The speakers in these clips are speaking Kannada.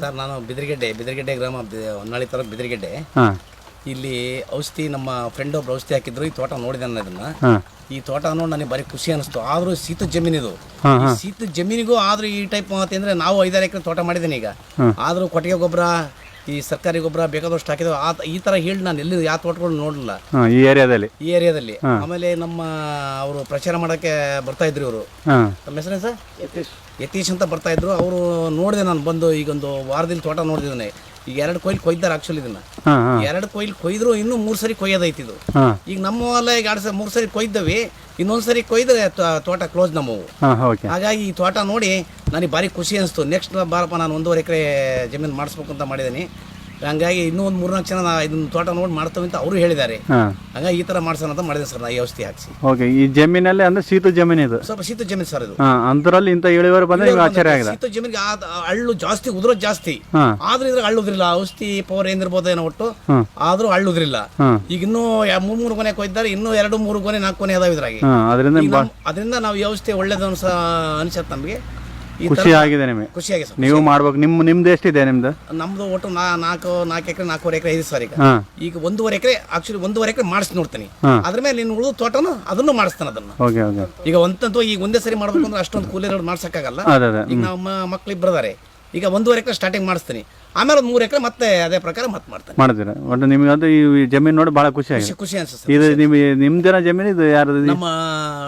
ಸರ್ ನಾನು ಬಿದಿರಗೆಡ್ಡೆ ಬಿದಿರಗೆಡ್ಡೆ ಗ್ರಾಮ ಹೊನ್ನಾಳಿ ತರ ಬಿದಿರಗೆಡ್ಡೆ. ಇಲ್ಲಿ ಔಷಧಿ ನಮ್ಮ ಫ್ರೆಂಡ್ ಒಬ್ರು ಔಷಧಿ ಹಾಕಿದ್ರು ಈ ತೋಟ ನೋಡಿದೆ ನಾನು ಇದನ್ನ. ಈ ತೋಟ ನೋಡಿ ನನಗೆ ಬರೀ ಖುಷಿ ಅನಿಸ್ತು. ಆದ್ರೂ ಶೀತ ಜಮೀನಿದು. ಶೀತ ಜಮೀನಿಗೂ ಆದ್ರೂ ಈ ಟೈಪ್ ಅಂತಂದ್ರೆ ನಾವು ಐದಾರು ಎಕರೆ ತೋಟ ಮಾಡಿದ್ದೀನಿ ಈಗ. ಆದ್ರೂ ಕೊಟ್ಟಿಗೆ ಗೊಬ್ಬರ ಈ ಸರ್ಕಾರಿ ಗೊಬ್ಬರ ಬೇಕಾದಷ್ಟು ಹಾಕಿದ್ರು ಆ ಈ ತರ ಹೇಳಿ ನಾನು ಎಲ್ಲಿ ಯಾವ ತೋಟಗಳು ನೋಡಲಿಲ್ಲ. ಹಾಂ ಈ ಏರಿಯಾದಲ್ಲಿ? ಈ ಏರಿಯಾದಲ್ಲಿ. ಆಮೇಲೆ ನಮ್ಮ ಅವರು ಪ್ರಚಾರ ಮಾಡಕ್ಕೆ ಬರ್ತಾ ಇದ್ರು ಇವರು. ಹಾಂ. ತಮ್ಮ ಹೆಸರು ಸರ್? ಯತೀಶ್. ಅಂತ ಬರ್ತಾ ಇದ್ರು. ಅವರು ನೋಡಿದೆ ನಾನು ಬಂದು ಈಗೊಂದು ವಾರದಲ್ಲಿ ತೋಟ ನೋಡಿದ್ದೇನೆ ಈಗ ಎರಡು ಕೊಯ್ಲು ಕೊಯ್ದಾರ ಆಕ್ಚುಲಿ ಇದನ್ನ. ಎರಡು ಕೊಯ್ಲು ಕೊಯ್ದ್ರು ಇನ್ನೂ ಮೂರು ಸರಿ ಕೊಯ್ಯೋದೈತಿ ಇದು. ಈಗ ನಮ್ಮ ಹೊಲ ಈಗ ಎರಡು ಸರಿ ಮೂರು ಸರಿ ಕೊಯ್ದವಿ ಇನ್ನೊಂದು ಸರಿ ಕೊಯ್ದ್ರೆ ತೋಟ ಕ್ಲೋಸ್ ನಮ್ಮವು ಹಾಗಾಗಿ ಈ ತೋಟ ನೋಡಿ ನನಗೆ ಭಾರಿ ಖುಷಿ ಅನಿಸ್ತು. ನೆಕ್ಸ್ಟ್ ಬಾರಪ್ಪ ನಾನು ಒಂದೂವರೆ ಎಕರೆ ಜಮೀನು ಮಾಡಿಸ್ಬೇಕು ಅಂತ ಮಾಡಿದ್ದೀನಿ. ಹಂಗಾಗಿ ಇನ್ನೂ ಒಂದು ಮೂರ್ನಾಲ್ಕು ಜನ ನಾ ಇದನ್ನ ತೋಟ ನೋಡಿ ಮಾಡ್ತೇವೆ ಅಂತ ಅವರು ಹೇಳಿದ್ದಾರೆ. ಹಾಂ. ಹಂಗಾಗಿ ಈ ತರ ಮಾಡ್ಸೋಣ ಅಂತ ಮಾಡಿದೆ ಸರ್ ನಾ ಈ ಔಷಧಿ ಹಾಕಿಸಿ. ಓಕೆ ಈ ಜಮೀನಲ್ಲಿ ಅಂದ್ರೆ ಶೀತ ಜಮೀನ್ ಇದು? ಸ್ವಲ್ಪ ಶೀತ ಜಮೀನ್ ಸರ್ ಇದು. ಅಂದ್ರಲ್ಲಿ ಇಂತ ಇಂಥ ಇಳುವರಿ ಬಂದ್ರೆ ನಿಮ್ಗೆ ಆಶ್ಚರ್ಯ ಆಗಿದೆ ಶೀತ ಜಮೀನಿಗೆ ಆ ಹಳ್ಳು ಜಾಸ್ತಿ ಉದುರೋದು ಜಾಸ್ತಿ. ಆದ್ರೆ ಇದ್ರೆ ಅಳ್ಳುದ್ರಿಲ್ಲ ಹಳ್ಳುದ್ರಿಲ್ಲ ಔಷಧಿ ಪವರ್ ಏನಿರ್ಬೋದು ಏನೋ ಒಟ್ಟು ಹ್ಮ್. ಆದ್ರೂ ಹಳ್ಳುದ್ರಿಲ್ಲ ಈಗ ಇನ್ನೂ ಯಾ- ಮೂರ್ ಮೂರು ಕೊನೆ ಕೊಯ್ದಾರೆ ಇನ್ನೂ ಎರಡು ಮೂರು ಕೊನೆ ನಾಲ್ಕು ಕೊನೆ ಅದಾವ ಇದ್ರಾಗಿ. ಹಾಂ ಅದರಿಂದ ಈಗ ನಮ್- ಅದರಿಂದ ನಾವು ಈ ಔಷಧಿ ಒಳ್ಳೇದು ಅನ್ಸ ಅನ್ಸತ್ ನಮ್ಗೆ. ಖುಷಿ ಆಗಿದೆ ನಿಮಗೆ? ಖುಷಿಯಾಗಿ ಸರ್ ನೀವು ಮಾಡ್ಬೇಕು. ನಿಮ್ಮ ನಿಮ್ದು ಎಷ್ಟಿದೆ ನಿಮ್ದು? ನಮ್ದು ಒಟ್ಟು ನಾ ನಾಲ್ಕು ನಾಲ್ಕು ಎಕರೆ ನಾಲ್ಕೂವರೆ ಎಕರೆ ಐದು ಸಾರಿ ಈಗ. ಹಾಂ. ಈಗ ಒಂದೂವರೆ ಎಕರೆ ಆಕ್ಚುಲಿ ಒಂದೂವರೆ ಎಕರೆ ಮಾಡಿಸಿ ನೋಡ್ತೀನಿ. ಹಾಂ. ಅದ್ರ ಮೇಲೆ ನೀನು ಉಳಿದು ತೋಟನು ಅದನ್ನು ಮಾಡಿಸ್ತಾನೆ ಅದನ್ನ. Okay okay. ಈಗ ಒಂದಂತೂ ಈಗ ಒಂದೇ ಸರಿ ಮಾಡ್ಬೇಕು ಅಂದ್ರೆ ಅಷ್ಟೊಂದು ಕೂಲಿ ಮಾಡ್ಸಕ್ಕಾಗಲ್ಲ. ಅದೇ ಅದೇ. ಈಗ ನಮ್ಮ ಮಕ್ಳು ಇಬ್ಬರು ಇದಾರೆ. ಈಗ ಒಂದೂವರೆ ಎಕರೆ ಸ್ಟಾರ್ಟಿಂಗ್ ಮಾಡಿಸ್ತೀನಿ. ಆಮೇಲೆ ಒಂದು ಮೂರು ಎಕರೆ ಮತ್ತೆ ಅದೇ ಪ್ರಕಾರ ಮತ್ತೆ ಮಾಡ್ತಾರೆ. ಮಾಡ್ತೀರಾ? ಒಟ್ಟು ನಿಮ್ಗೆ ಅದು ಈ ಜಮೀನು ನೋಡಿ ಭಾಳ ಖುಷಿ ಆಗಿದೆ. ಖುಷಿ ಖುಷಿ ಅನ್ಸುತ್ತೆ ಇದು ನಿಮಗೆ ನಿಮ್ದಿನ ಜಮೀನು ಇದು ಯಾರು? ನಮ್ಮ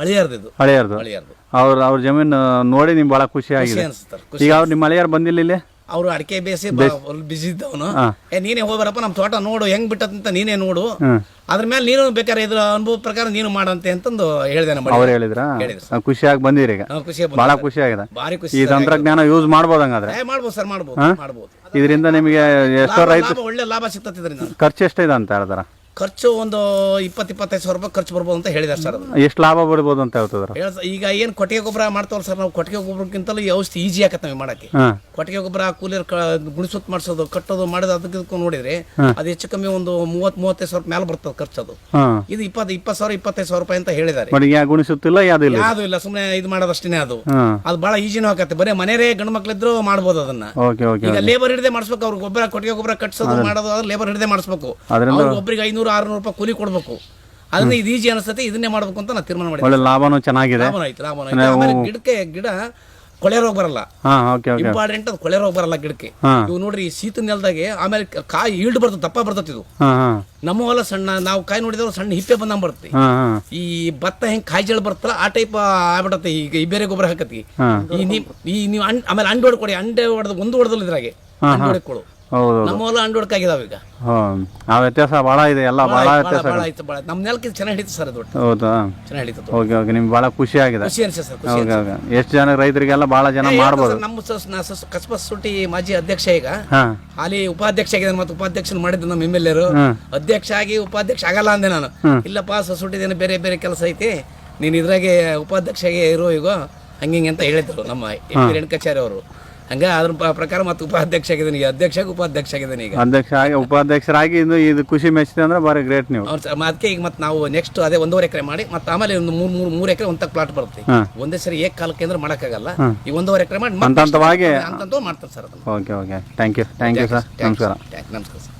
ಅಳಿಯಾರ್ದು ಇದು ಹಳೆಯರ್ದು. ಅಳಿಯಾರ್ದು ಅವ್ರ ಅವ್ರ ಜಮೀನು ನೋಡಿ ನಿಮ್ಗೆ ಭಾಳ ಖುಷಿ ಖುಷಿ ಆಗಿದೆ. ಅನ್ಸುತ್ತೆ ಈಗ ಅವ್ರು ನಿಮ್ಮ ಹಳೆಯಾರು ಬಂದಿಲ್ಲ ಇಲ್ಲಿ? ಅವರು ಅಡಿಕೆ ಬೇಸಿ ಬಿಸಿ ಇದ್ದವನು. ಏ ನೀನೇ ಹೋಗ್ಬಾರಪ್ಪ ನಮ್ಮ ತೋಟ ನೋಡು ಹೆಂಗ್ ಬಿಟ್ಟಂತ ನೀನೇ ನೋಡು. ಅದ್ರ ಮೇಲೆ ನೀನು ಬೇಕಾದ್ರೆ ಇದ್ರ ಅನುಭವ ಪ್ರಕಾರ ನೀನು ಮಾಡಂತೆ ಅಂತಂದು ಹೇಳಿದೆ ನಮ್ಮ ಅವ್ರು ಹೇಳಿದ್ರ? ಖುಷಿಯಾಗಿ ಬಂದಿರಿ ಈಗ. ಖುಷಿ ಬಹಳ ಖುಷಿ ಆಗಿದೆ. ಭಾರಿ ಖುಷಿ ಈ ತಂತ್ರಜ್ಞಾನ ಯೂಸ್ ಮಾಡ್ಬೋದು ಹಂಗಾದ್ರೆ. ಏ ಮಾಡ್ಬೋದು ಸರ್ ಮಾಡ್ಬೋದು ಮಾಡ್ಬೋದು. ಇದರಿಂದ ನಿಮಗೆ ಎಷ್ಟೋ ರೈತ ಒಳ್ಳೆ ಲಾಭ ಸಿಗ್ತದೆ ಇದರಿಂದ. ಖರ್ಚು ಎಷ್ಟಿದೆ ಅಂತ ಹೇಳ್ತಾರ ಖರ್ಚು ಒಂದು ಇಪ್ಪತ್ತು ಇಪ್ಪತ್ತೈದು ಸಾವಿರ ರೂಪಾಯಿ ಖರ್ಚು ಬರ್ಬೋದು ಅಂತ ಹೇಳಿದ್ದಾರೆ ಸರ್ ಅದು ಎಷ್ಟು ಲಾಭ ಬರ್ಬೋದು ಅಂತ ಹೇಳ್ತಿದ್ರ? ಹೇಳ್ ಈಗ ಏನು ಕೊಟ್ಟಿಗೆ ಗೊಬ್ಬರ ಮಾಡ್ತಾವಲ್ಲ ಸರ್ ನಾವು ಕೊಟ್ಟಿಗೆ ಗೊಬ್ಬರಕ್ಕಿಂತಲೂ ಈ ಔಷಧಿ ಈಜಿ ಆಗತ್ತೆ ನಮಗೆ ಮಾಡಕ್ಕೆ. ಹಾಂ. ಕೊಟ್ಟಿಗೆ ಗೊಬ್ಬರ ಕೂಲಿಯರ್ ಗುಣಿಸುತ್ತ ಮಾಡಿಸೋದು ಕಟ್ಟೋದು ಮಾಡೋದು ಅದಕ್ಕೆ ನೋಡಿದ್ರೆ ಅದು ಹೆಚ್ಚು ಕಮ್ಮಿ ಒಂದು ಮೂವತ್ತು ಮೂವತ್ತೈದು ಸಾವಿರ ಮೇಲೆ ಬರ್ತದೆ ಖರ್ಚು ಅದು ಹಾಂ. ಇದು ಇಪ್ಪತ್ತು ಇಪ್ಪತ್ತು ಸಾವಿರ ಇಪ್ಪತ್ತೈದು ಸಾವಿರ ರೂಪಾಯಿ ಅಂತ ಹೇಳಿದ್ದಾರೆ ಗುಣಿಸುತ್ತಿಲ್ಲ ಯಾವ್ದು ಇಲ್ಲ? ಯಾವುದು ಇಲ್ಲ ಸುಮ್ಮನೆ ಇದು ಮಾಡೋದಷ್ಟೇ ಅದು. ಹಾಂ. ಅದು ಬಹಳ ಈಜಿನೂ ಆಗತ್ತೆ ಬರೀ ಮನೆಯೇ ಗಂಡು ಮಕ್ಳಿದ್ರು ಮಾಡ್ಬೋದು ಅದನ್ನ. ಓಕೆ ಓಕೆ ಈಗ ಲೇಬರ್ ಹಿಡಿದೇ ಮಾಡಿಸ್ಬೇಕು ಅವ್ರು ಗೊಬ್ಬರ ಕೊಟ್ಟಿಗೆ ಗೊಬ್ಬರ ಕಟ್ಸೋದು ಮಾಡೋದು ಲೇಬರ್ ಹಿಡಿದೇ ಮಾಡಿಸ್ಬೇಕು. ಅದರಿಂದ ಅವ್ರಿಗೆ ಒಬ್ಬರಿಗೆ ಐನೂರು ಆರ್ನೂರು ರೂಪಾಯಿ ಕೂಲಿ ಕೊಡಬೇಕು. ಅದನ್ನ ಇದು ಈಜಿ ಅನಿಸುತ್ತೆ ಇದನ್ನೇ ಮಾಡಬೇಕು ಅಂತ ನಾನು ತೀರ್ಮಾನ ಮಾಡಿದೆ ಒಳ್ಳೆ ಲಾಭನೂ ಚೆನ್ನಾಗಿದೆ. ಲಾಭನ ಆಯ್ತು ಲಾಭನ ಆಯ್ತು. ಆಮೇಲೆ ಗಿಡಕ್ಕೆ ಗಿಡ ಕೊಳೆ ರೋಗ ಬರಲ್ಲ. ಇಂಪಾರ್ಟೆಂಟ್ ಅದು ಕೊಳೆ ರೋಗ ಬರಲ್ಲ ಗಿಡಕ್ಕೆ. ಇವು ನೋಡ್ರಿ ಈ ಶೀತ ನೆಲದಾಗೆ ಆಮೇಲೆ ಕಾಯಿ ಈಲ್ಡ್ ಬರ್ತದೆ ದಪ್ಪ ಬರ್ತದೆ ಇದು. ನಮ್ಮ ಹೊಲ ಸಣ್ಣ ನಾವು ಕಾಯಿ ನೋಡಿದ್ರೆ ಸಣ್ಣ ಹಿಪ್ಪೆ ಬಂದಂಗೆ ಬರುತ್ತೆ. ಹಾಂ ಈ ಭತ್ತ ಹೆಂಗ್ ಕಾಯಿ ಜಳ ಬರ್ತಲ್ಲ ಆ ಟೈಪ್ ಆಗ್ಬಿಡತ್ತೆ. ಈಗ ಈ ಬೇರೆ ಗೊಬ್ಬರ ಹಾಕತ್ತಿ ಈ ನೀವು ಆಮೇಲೆ ಅಂಡೆ ಹೊಡ್ಕೊಡಿ ಅಂಡೆ ಹೊಡೆದ ಒಂದು ಹೊಡೆದಲ್ಲ ಇದ್ರಾಗೆ. ಅಂಡು ಹೊಡ್ಕೊಡು. ಹೌದು ನಮ್ಮ ಹೊಲ ಈಗ. ಹಾಂ ಆ ವ್ಯತ್ಯಾಸ ಭಾಳ ಇದೆ ಎಲ್ಲ ಭಾಳ ಭಾಳ ವ್ಯತ್ಯಾಸ ಭಾಳ ಆಯ್ತು ಭಾಳ ನಮ್ಮ ನೆಲಕ್ಕೆ ಚೆನ್ನಾಗಿ ಹಿಡಿತು ಸರ್ ಅದು ಒಟ್ಟು. ಹೌದಾ? ಚೆನ್ನಾಗಿ ಹಿಡಿತು ಓಕೆ ಓಕೆ ನಿಮ್ಗೆ ಭಾಳ ಖುಷಿ ಆಗಿದೆ. ಖುಷಿ ಅನ್ಸುತ್ತೆ ಸರ್ ಖುಷಿ ಓಕೆ ಓಕೆ. ಎಷ್ಟು ಜನ ರೈತರಿಗೆಲ್ಲ ಭಾಳ ಜನ ಮಾಡ್ಬೋದು. ಸರ್, ನಮ್ಮ ಕಸಬ ಸುಟಿ ಮಾಜಿ ಅಧ್ಯಕ್ಷ ಈಗ. ಹಾಲಿ ಉಪಾಧ್ಯಕ್ಷ ಆಗಿದ್ದಾನೆ ಮತ್ತೆ ಉಪಾಧ್ಯಕ್ಷ ಮಾಡಿದ್ದು ನಮ್ಮ ಎಂ ಎಲ್ ಎರು. ಅಧ್ಯಕ್ಷ ಆಗಿ ಉಪಾಧ್ಯಕ್ಷ ಆಗಲ್ಲ ಅಂದೆ ನಾನು. ಇಲ್ಲಪ್ಪ ಸೊಸೈಟಿದೇನು ಬೇರೆ ಬೇರೆ ಕೆಲಸ ಐತಿ. ನೀನು ಇದ್ರಾಗೆ ಉಪಾಧ್ಯಕ್ಷ ಆಗಿ ಇರೋ ಈಗ ಹಂಗೆ ಹಿಂಗೆ ಅಂತ ಹೇಳಿದ್ರು ನಮ್ಮ ಎಂ ರೇಣುಕಾಚಾರ್ಯ ಅವರು. ಹಂಗ ಅದ್ರ ಪ್ರಕಾರ ಮತ್ತೆ ಉಪಾಧ್ಯಕ್ಷ ಆಗಿದ್ದೀನಿ ಈಗ. ಅಧ್ಯಕ್ಷ ಉಪಾಧ್ಯಕ್ಷ ಆಗಿದ್ದೀನಿ ಈಗ. ಅಧ್ಯಕ್ಷ ಆಗಿ ಉಪಾಧ್ಯಕ್ಷರಾಗಿ ಇದು ಇದು ಖುಷಿ ಮೆಚ್ಚಿದೆ ಅಂದ್ರೆ ಭಾರಿ ಗ್ರೇಟ್ ನೀವು ಅವ್ರು ಅದಕ್ಕೆ ಈಗ ಮತ್ತೆ ನಾವು ನೆಕ್ಸ್ಟ್ ಅದೇ ಒಂದೂವರೆ ಎಕರೆ ಮಾಡಿ ಮತ್ತೆ ಆಮೇಲೆ ಒಂದು ಮೂರು ಮೂರು ಮೂರು ಎಕರೆ ಒಂದಕ್ಕೆ ಪ್ಲಾಟ್ ಬರುತ್ತೆ ಒಂದೇ ಸರಿ ಏಕ ಕಾಲಕ್ಕೆ ಅಂದ್ರೆ ಮಾಡೋಕ್ಕಾಗಲ್ಲ. ಈ ಒಂದೂವರೆ ಎಕರೆ ಮಾಡಿ ಅಂತಂತವಾಗಿ ಅಂತಂತೂ ಮಾಡ್ತಾರೆ ಸರ್ ಅದನ್ನು. Okay okay thank you thank you sir ನಮಸ್ಕಾರ. ನಮಸ್ಕಾರ ಸರ್